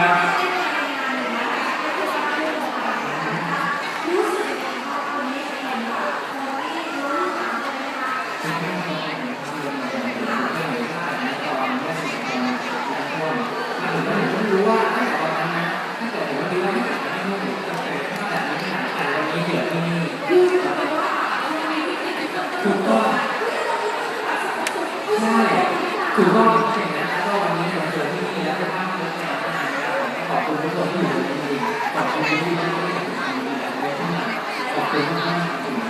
ครับผมรู้ว่าถ้าเกิดวันนั้นนะถ้าเกิดผมรู้ว่าถ้าเกิดไม่นู่นจะเกิดถ้าแบบนี้นะแต่วันนี้เกิดที่นี่ถูกต้องใช่ถูกต้องจริงๆนะแล้วก็วันนี้ผมเกิดที่นี่แล้วเป็นภาพยนตร์เนี่ยขอบคุณทุกคนที่อยู่จริงๆขอบคุณที่ที่ที่ที่ขอบคุณมากๆจริงๆ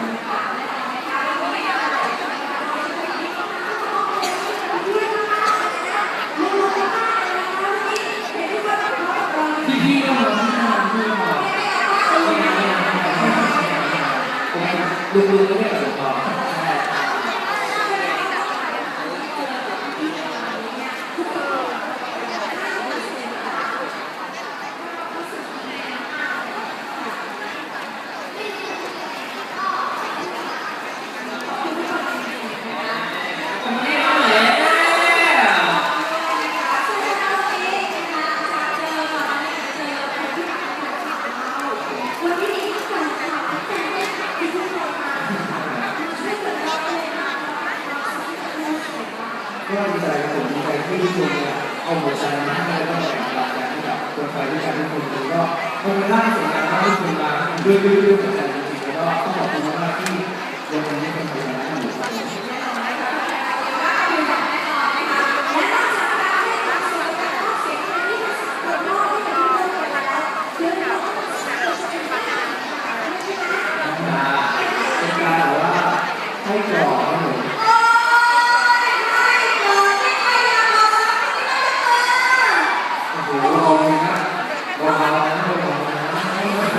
พี่พี่ก็มาที่ทำด้วยมา ลุ ไม่เอ่ยต่อก็ใจครับผมใจที่ทุกคนเนี่ยเอาหัวใจมาให้แล้วก็แบ่งปันกันให้กับคนไทยด้วยกันทุกคนเลยก็คงเป็นร่างสงการมากที่คุณมาด้วยด้วยด้วยหัวใจจริงๆแล้วก็ต้องขอบคุณมากที่ยังคงให้คนไทย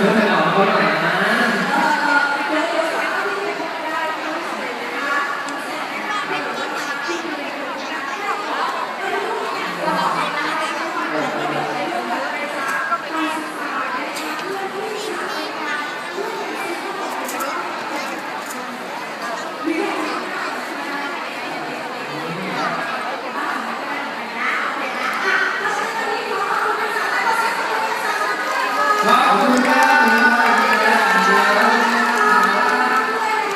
รู้ไหมหรอเขาไหนนะ